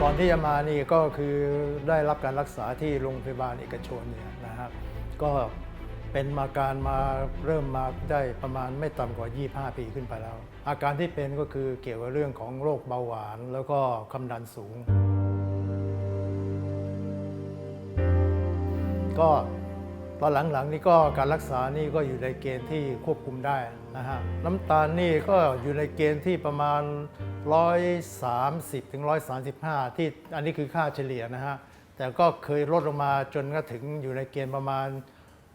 ก่อนที่จะมานี่ก็คือได้รับการรักษาที่โรงพยาบาลเอกชนเนี่ยนะครับก็เป็นมาการมาเริ่มมาได้ประมาณไม่ต่ำกว่า 25 ปีขึ้นไปแล้ว อาการที่เป็นก็คือเกี่ยวกับเรื่องของโรคเบาหวาน แล้วก็ความดันสูง ก็ ตอนหลังๆนี่ก็การรักษานี่ก็อยู่ในเกณฑ์ที่ควบคุมได้นะฮะน้ำตาลนี่ก็อยู่ในเกณฑ์ที่ประมาณ 130ถึง135 ที่อันนี้คือค่าเฉลี่ยนะฮะแต่ก็เคยลดลงมาจนก็ถึงอยู่ในเกณฑ์ประมาณ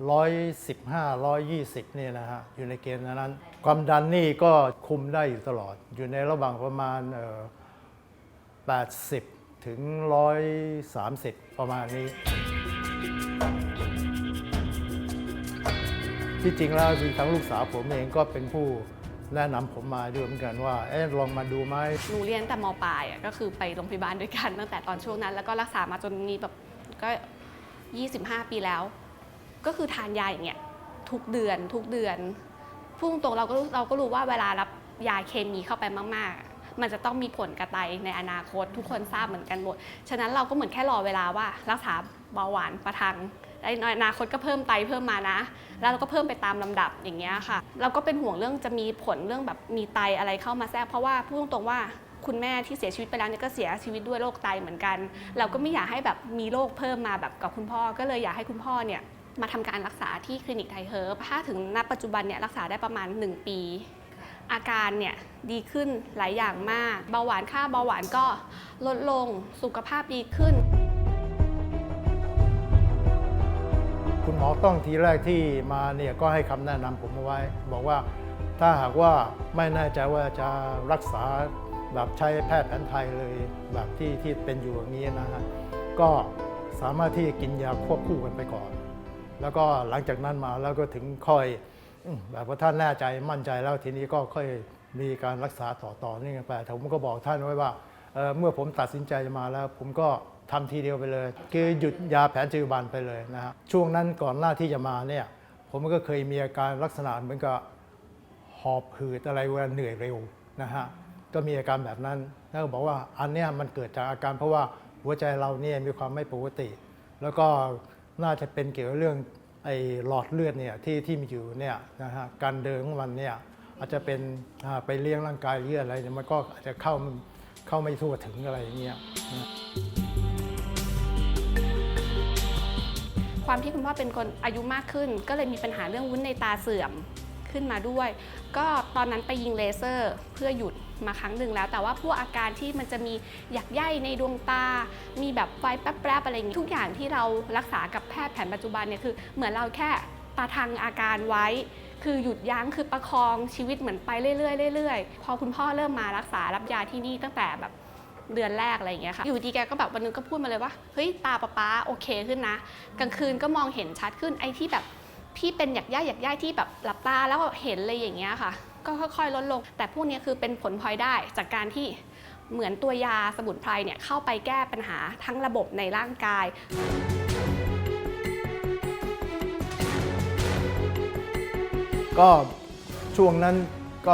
115 120นี่นะฮะอยู่ในเกณฑ์นั้น ความดันนี่ก็คุมได้อยู่ตลอด อยู่ในระหว่างประมาณ 80 ถึง 130 ประมาณนี้ ที่จริงแล้วมีทั้งลูกสาวผมเองก็เป็นผู้แนะนำผมมาด้วยเหมือนกันว่าเอ๊ะลองมาดูไหมหนูเรียนแต่มปลายอะก็คือไปโรงพยาบาลด้วยกันตั้งแต่ตอนช่วงนั้น แล้วก็รักษามาจนมีแบบก็ 25 ปีแล้ว ก็คือทานยาอย่างเงี้ยทุกเดือนทุกเดือนพูดตรงเราก็เราก็รู้ว่าเวลารับยาเคมีเข้าไปมาก ๆ มันจะต้องมีผลกระไตในอนาคตทุกคนทราบเหมือนกันหมด ฉะนั้นเราก็เหมือนแค่รอเวลาว่ารักษา เบาหวานประทังในอนาคตก็เพิ่มไตเพิ่มมานะ แล้วเราก็เพิ่มไปตามลำดับอย่างเงี้ยค่ะ เราก็เป็นห่วงเรื่องจะมีผลเรื่องแบบมีไตอะไรเข้ามาแทรกเพราะว่าพูดตรงๆว่าคุณแม่ที่เสียชีวิตไปแล้วเนี่ยก็เสียชีวิตด้วยโรคไตเหมือนกัน เราก็ไม่อยากให้แบบมีโรคเพิ่มมาแบบกับคุณพ่อ ก็เลยอยากให้คุณพ่อเนี่ยมาทำการรักษาที่คลินิกไทยเฮิร์บถ้าถึงณปัจจุบันเนี่ยรักษาได้ประมาณ 1 ปี อาการเนี่ยดีขึ้นหลายอย่างมาก เบาหวานค่าเบาหวานก็ลดลงสุขภาพดีขึ้น หมอต้องทีแรกที่มาเนี่ยก็ให้คำแนะนำผมเอาไว้ บอกว่าถ้าหากว่าไม่แน่ใจว่าจะรักษาแบบใช้แพทย์แผนไทยเลยแบบที่ที่เป็นอยู่อย่างนี้นะฮะก็สามารถที่กินยาควบคู่กันไปก่อน แล้วก็หลังจากนั้นมาแล้วก็ถึงค่อยแบบว่าท่านแน่ใจมั่นใจแล้วทีนี้ก็ค่อยมีการรักษาต่อต่อเนื่องกันไปแต่ผมก็บอกท่านไว้ว่าเเมื่อผมตัดสินใจมาแล้วผมก็ ทำทีเดียวไปเลย คือหยุดยาแผนปัจจุบันไปเลยนะฮะช่วงนั้นก่อนหน้าที่จะมาเนี่ยผมก็เคยมีอาการลักษณะเหมือนกับหอบหืดอะไรเวลาเหนื่อยเร็วนะฮะก็มีอาการแบบนั้นแล้วก็บอกว่าอันเนี้ยมันเกิดจากอาการเพราะว่าหัวใจเราเนี่ยมีความไม่ปกติ แล้วก็น่าจะเป็นเกี่ยวกับเรื่องไอ้หลอดเลือดเนี่ยที่ที่มีอยู่เนี่ยนะฮะการเดินของมันเนี่ยอาจจะเป็นไปเลี้ยงร่างกายหรืออะไรเนี่ยมันก็อาจจะเข้าเข้าไม่ทั่วถึงอะไรอย่างเงี้ยนะ ความที่คุณพ่อเป็นคนอายุมากขึ้น ก็เลยมีปัญหาเรื่องวุ้นในตาเสื่อมขึ้นมาด้วย ก็ตอนนั้นไปยิงเลเซอร์เพื่อหยุดมาครั้งหนึ่งแล้ว แต่ว่าพวกอาการที่มันจะมีหยักใยในดวงตา มีแบบไฟแป๊บๆอะไรอย่างนี้ทุกอย่างที่เรารักษากับแพทย์แผนปัจจุบันเนี่ยคือ เหมือนเราแค่ประทังอาการไว้ คือหยุดยั้งคือประคองชีวิตเหมือนไปเรื่อยๆเรื่อยๆพอคุณพ่อเริ่มมารักษารับยาที่นี่ตั้งแต่แบบ เดือนแรกอะไรอย่างเงี้ยค่ะ อยู่ดีแกก็แบบวันนึงก็พูดมาเลยว่า เฮ้ย ตาป๊าป๊าโอเคขึ้นนะ กลางคืนก็มองเห็นชัดขึ้น ไอ้ที่แบบที่เป็นหยักย่ายหยักย่าที่แบบหลับตาแล้วเห็นเลยอย่างเงี้ยค่ะ ก็ค่อยๆลดลง แต่พวกนี้คือเป็นผลพลอยได้จากการที่เหมือนตัวยาสมุนไพรเนี่ยเข้าไปแก้ปัญหาทั้งระบบในร่างกายก็ช่วงนั้นก็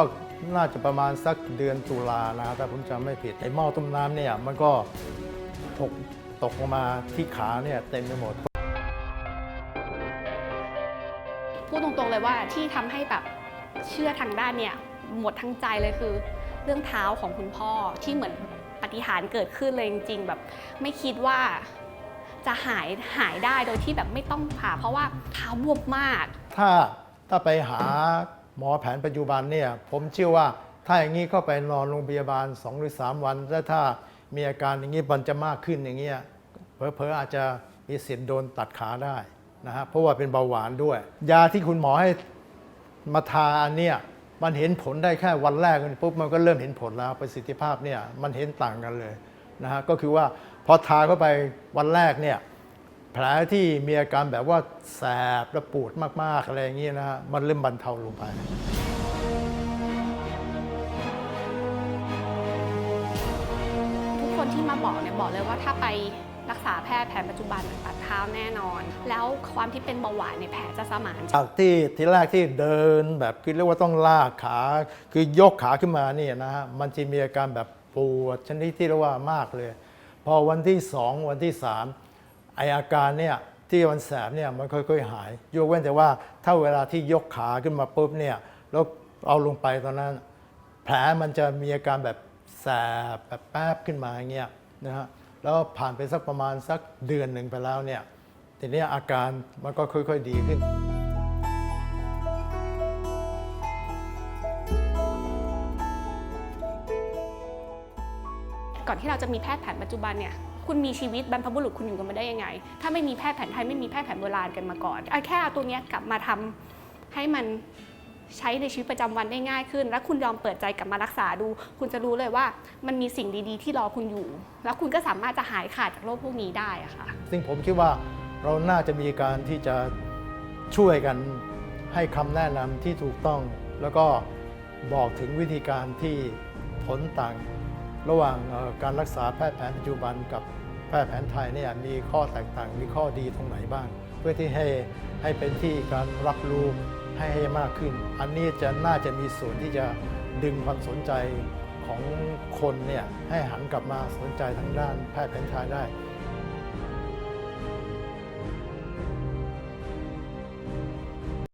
น่าจะประมาณสักเดือนตุลานะถ้าผมจำไม่ผิดไอ้หม้อต้มน้ำเนี่ยมันก็ตกตกลงมาที่ขาเนี่ยเต็มไปหมด พูดตรงๆเลยว่าที่ทำให้แบบเชื่อทางด้านเนี่ยหมดทั้งใจเลยคือ เรื่องเท้าของคุณพ่อที่เหมือนปาฏิหารย์เกิดขึ้นเลยจริงๆแบบไม่คิดว่าจะหายหายได้โดยที่แบบไม่ต้องผ่าเพราะว่าเท้าบวมมาก ถ้าถ้าไปหา หมอแผนปัจจุบันเนี่ยผมเชื่อว่าถ้าอย่างนี้ก็ไปนอนโรงพยาบาล 2 หรือ 3 วันแล้วถ้ามีอาการอย่างนี้มันจะมากขึ้นอย่างเงี้ยเพอเพอๆอาจจะมีสิทธิ์โดนตัดขาได้นะฮะเพราะว่าเป็นเบาหวานด้วย ยาที่คุณหมอให้มาทาอันเนี่ยมันเห็นผลได้แค่วันแรกปุ๊บมันก็เริ่มเห็นผลแล้วประสิทธิภาพเนี่ยมันเห็นต่างกันเลยนะฮะก็คือว่าพอทาเข้าไปวันแรกเนี่ย แผลที่มีอาการแบบว่าแสบและปวดมาก ๆ อะไรอย่างเงี้ยนะฮะมันเริ่มบรรเทาลงไป ทุกคนที่มาบอกเนี่ยบอกเลยว่าถ้าไปรักษาแพทย์แผนปัจจุบันตัดเท้าแน่นอน แล้วความที่เป็นเบาหวานเนี่ยแผลจะสมานจากที่ทีแรกที่เดินแบบคือเรียกว่าต้องลากขา คือยกขาขึ้นมาเนี่ยนะฮะมันจะมีอาการแบบปวดชนิดที่เรียกว่ามากเลยพพอวันที่สองวันที่สาม ไออาการเนี่ยที่มันแสบเนี่ยมันค่อยๆหาย ยกเว้นแต่ว่าถ้าเวลาที่ยกขาขึ้นมาปุ๊บเนี่ยแล้วเอาลงไปตอนนั้น แผลมันจะมีอาการแบบแสบแบบแป๊บขึ้นมาอย่างเงี้ยนะฮะแล้วผ่านไปสักประมาณสักเดือนหนึ่งไปแล้วเนี่ยทีนี้อาการมันก็ค่อยๆดีขึ้น อนที่เราจะมีแพทย์แผนปัจจุบันเนี่ยคุณมีชีวิตบรรพบุรุษคุณอยู่กันมาได้ยังไง ถ้าไม่มีแพทย์แผนไทยไม่มีแพทย์แผนโบราณกันมาก่อนอแค่เอาตัวนี้กลับมาทำให้มันใช้ในชีวิตประจำวันได้ง่ายขึ้น แล้วคุณยอมเปิดใจกลับมารักษาดู คุณจะรู้เลยว่ามันมีสิ่งดีๆ ที่รอคุณอยู่ แล้วคุณก็สามารถจะหายขาดจากโรคพวกนี้ได้อะค่ะซึ่งผมคิดว่าเราน่าจะมีการที่จะช่วยกันให้คำแนะนำที่ถูกต้อง แล้วก็บอกถึงวิธีการที่ผลต่าง ระหว่างการรักษาแพทย์แผนปัจจุบันกับแพทย์แผนไทยเนี่ยมีข้อแตกต่างมีข้อดีตรงไหนบ้าง เพื่อที่ให้ให้เป็นที่การรับรู้ให้ให้มากขึ้น อันนี้จะน่าจะมีส่วนที่จะดึงความสนใจของคนเนี่ยให้หันกลับมาสนใจทางด้านแพทย์แผนไทยได้